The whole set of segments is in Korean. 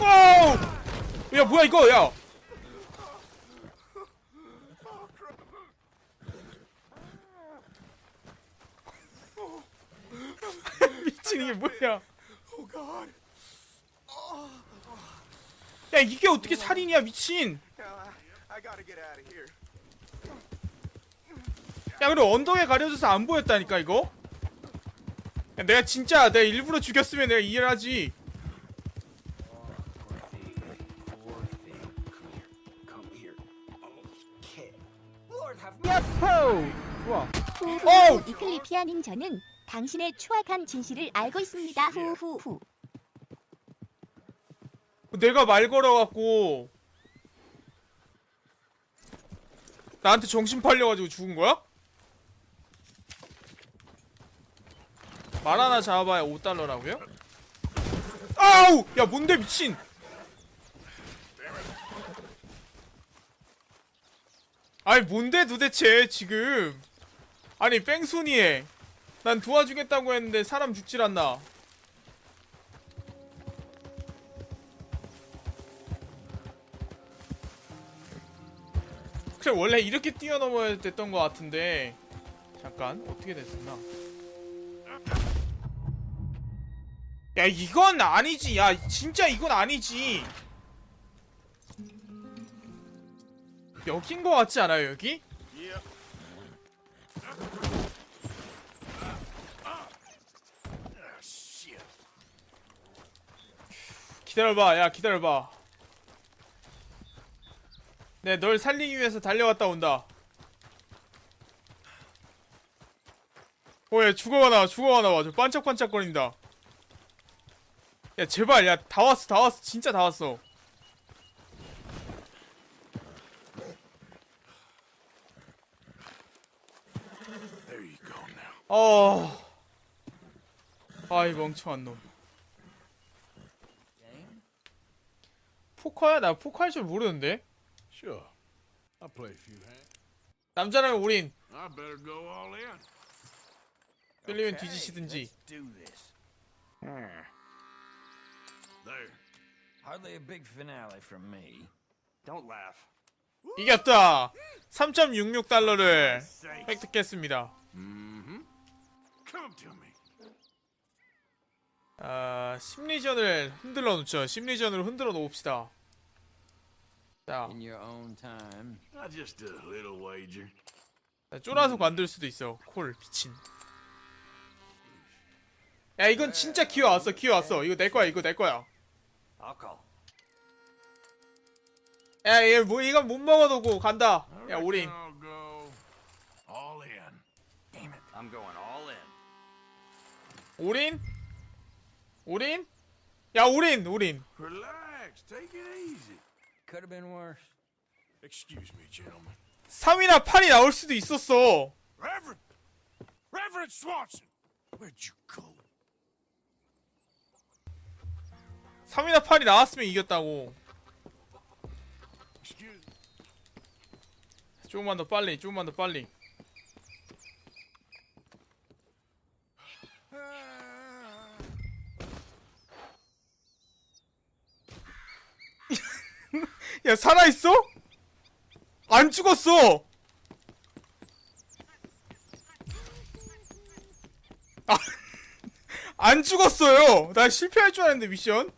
오! 야 뭐야 이거 야 미친 이게 뭐야. 야 이게 어떻게 살인이야 미친. 야 그리고 언덕에 가려져서 안 보였다니까 이거 야, 내가 진짜 내가 일부러 죽였으면 내가 이해를 하지 좋아 후후후 어우! 이클리피아님 저는 당신의 추악한 진실을 알고 있습니다. 후후후. 내가 말 걸어갖고 나한테 정신 팔려가지고 죽은 거야? 말 하나 잡아봐야 5달러라고요? 아우! 야 뭔데 미친 아니 뭔데 도대체 지금? 아니 뺑소니해 난 도와주겠다고 했는데 사람 죽질 않나. 그래 원래 이렇게 뛰어넘어야 됐던 것 같은데. 잠깐 어떻게 됐었나? 야 이건 아니지. 야 진짜 이건 아니지 여긴 것 같지 않아요 여기? 기다려봐 야 기다려봐. 네널 살리기 위해서 달려갔다 온다. 어야 죽어가나 죽어가나 봐저 반짝반짝거린다. 야 제발 야 다 왔어 다 왔어. 진짜 다 왔어 There you go now. 어... 아이 멍청한 놈 포커야? 나 포커 할 줄 모르는데 Sure. I'll play a few hands. 남자라면 우린 I better go all in. 끌리면 뒤지시든지 do this. There. Hardly a big finale from me. Don't laugh. 이겼다 3.66 달러를 획득했습니다 Mm-hmm. Come to me. 아 심리전을 흔들어 놓죠 심리전으로 흔들어 놓읍시다 자 In your own time. I just a little wager. 쫄아서 관둘 수도 있어 콜 미친 야 이건 진짜 기회 왔어 기회 왔어 이거 내 거야 이거 내 거야 I'll call. 야얘 뭐 이건 못 먹어두고 간다 야 reckon 우린 I'll go all in. Damn it. I'm going all in. 올인? 올인? 야 올인 올인 Relax. Take it easy. Could have been worse. Excuse me, gentlemen. 3이나 8이 나올 수도 있었어 Reverend! Reverend Swanson! Where'd you go? 3이나 8이 나왔으면 이겼다고 Excuse me. 조금만 더 빨리 조금만 더 빨리 야 살아있어? 안 죽었어! 아, 안 죽었어요! 나 실패할 줄 알았는데 미션.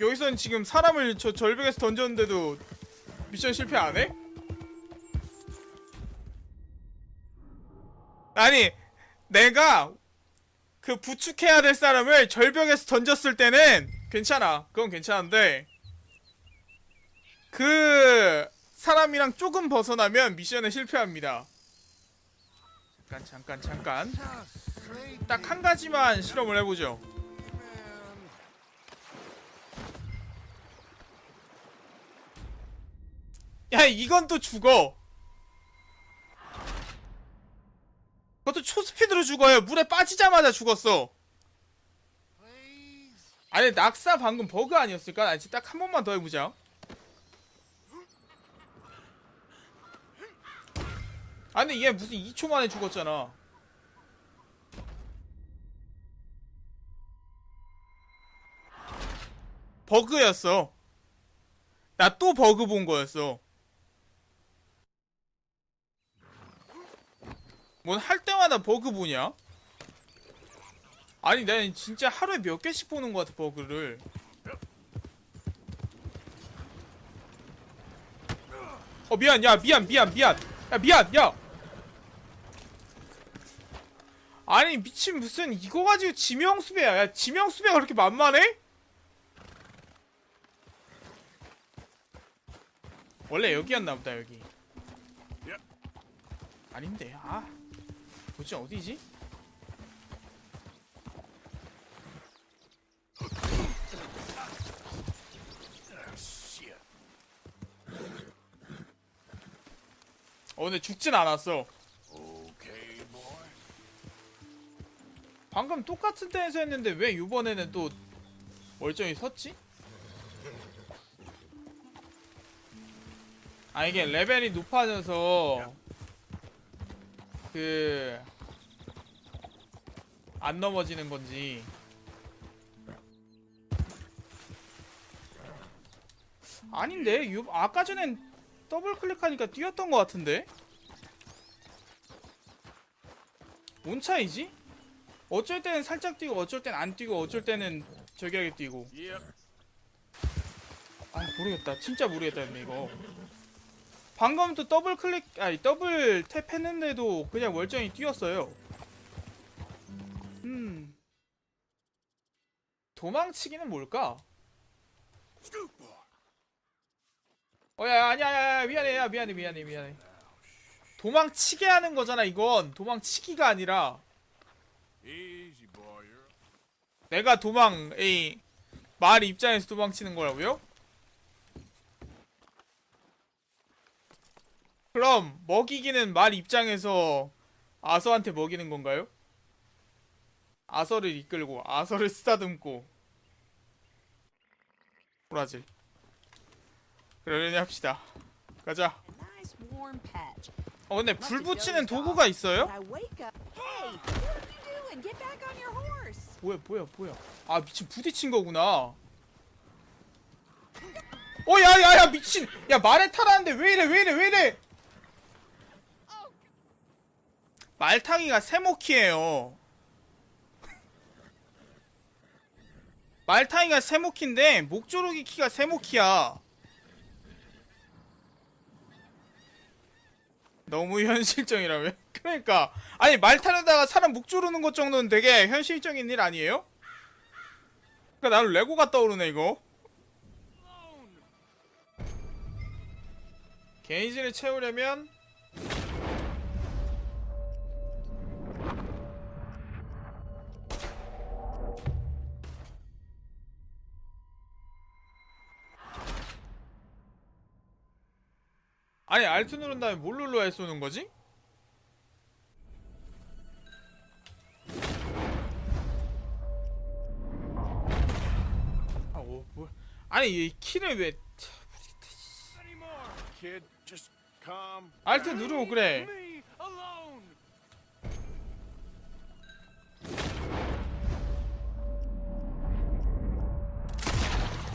여기선 지금 사람을 저 절벽에서 던졌는데도 미션 실패 안 해? 아니 내가 그 부축해야 될 사람을 절벽에서 던졌을 때는 괜찮아. 그건 괜찮은데 그 사람이랑 조금 벗어나면 미션에 실패합니다. 잠깐 잠깐 잠깐. 딱 한 가지만 실험을 해보죠. 야 이건 또 죽어. 그것도 초스피드로 죽어요. 물에 빠지자마자 죽었어. 아니 낙사 방금 버그 아니었을까? 아니 딱한 번만 더 해보자 아니 얘 무슨 2초 만에 죽었잖아 버그였어. 나 또 버그 본 거였어. 뭔 할 때마다 버그 보냐? 아니 난 진짜 하루에 몇 개씩 보는 것 같아 버그를. 어 미안 야 미안 미안 미안 야 미안 야 아니 미친 무슨 이거 가지고 지명수배야 야 지명수배가 그렇게 만만해? 원래 여기였나 보다 여기 야. 아닌데 아 도대체 어디지? 어 근데 죽진 않았어 방금 똑같은 데에서 했는데 왜 이번에는 또 멀쩡히 섰지? 아 이게 레벨이 높아져서 그... 안 넘어지는 건지 아닌데? 요, 아까 전엔 더블 클릭하니까 뛰었던 것 같은데? 뭔 차이지? 어쩔 때는 살짝 뛰고 어쩔 땐안 뛰고 어쩔 때는 저기 하게 뛰고. 아 모르겠다. 진짜 모르겠다 근데 이거. 방금도 더블 클릭 아니 더블 탭 했는데도 그냥 멀쩡히 뛰었어요. 음. 도망치기는 뭘까? 어야 아니야 야, 미안해 야 미안해 미안해 미안해. 도망치게 하는 거잖아 이건. 도망치기가 아니라 내가 도망 이말 입장에서 도망치는 거라고요? 그럼 먹이기는 말 입장에서 아서한테 먹이는 건가요? 아서를 이끌고 아서를 쓰다듬고 브라질 그러려니 합시다 가자. 어 근데 불 붙이는 도구가 있어요? 뭐야 뭐야 뭐야? 아 미친 부딪힌 거구나. 어 야야 야 미친! 야 말에 타라는데 왜 이래 왜 이래 왜 이래! 말타기가 세모키예요. 말타기가 세모키인데 목조르기 키가 세모키야 너무 현실적이라며? 그러니까 아니 말 타려다가 사람 목 조르는 것 정도는 되게 현실적인 일 아니에요? 그러니까 나는 레고가 떠오르네 이거 게이지를 채우려면 아니 알트 누른 다음에 뭘 눌러야 쏘는 거지? 아, 뭐, 뭐. 아니 이 키를 왜. 알트 누르고 그래.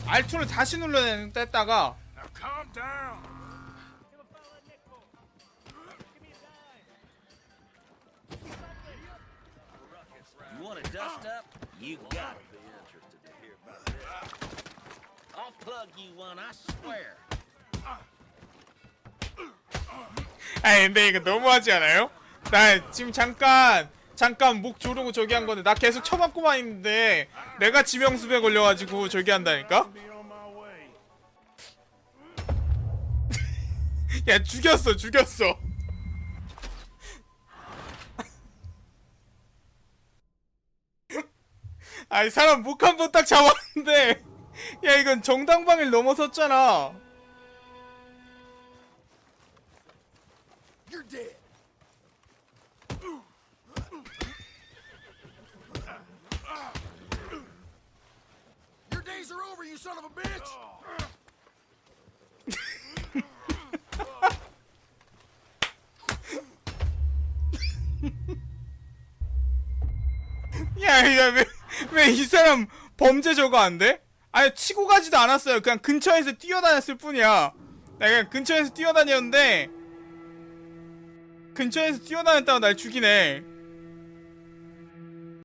알트를 다시 눌러야 뗐다가 You got it. I'll plug you one, I swear. 아니 근데 이거 너무하지 않아요? 나 지금 잠깐 잠깐 목 조르고 저기 한 건데 나 계속 쳐맞고만 있는데 내가 지명수배 걸려가지고 저기 한다니까? 야 죽였어 죽였어 아니 사람 목 한 번 딱 잡았는데 야 이건 정당방위를 넘어섰잖아 a bitch. 야야 왜 왜 이 사람 범죄 저거 안 돼? 아니 치고 가지도 않았어요. 그냥 근처에서 뛰어다녔을 뿐이야. 나 그냥 근처에서 뛰어다녔는데 근처에서 뛰어다녔다고 날 죽이네.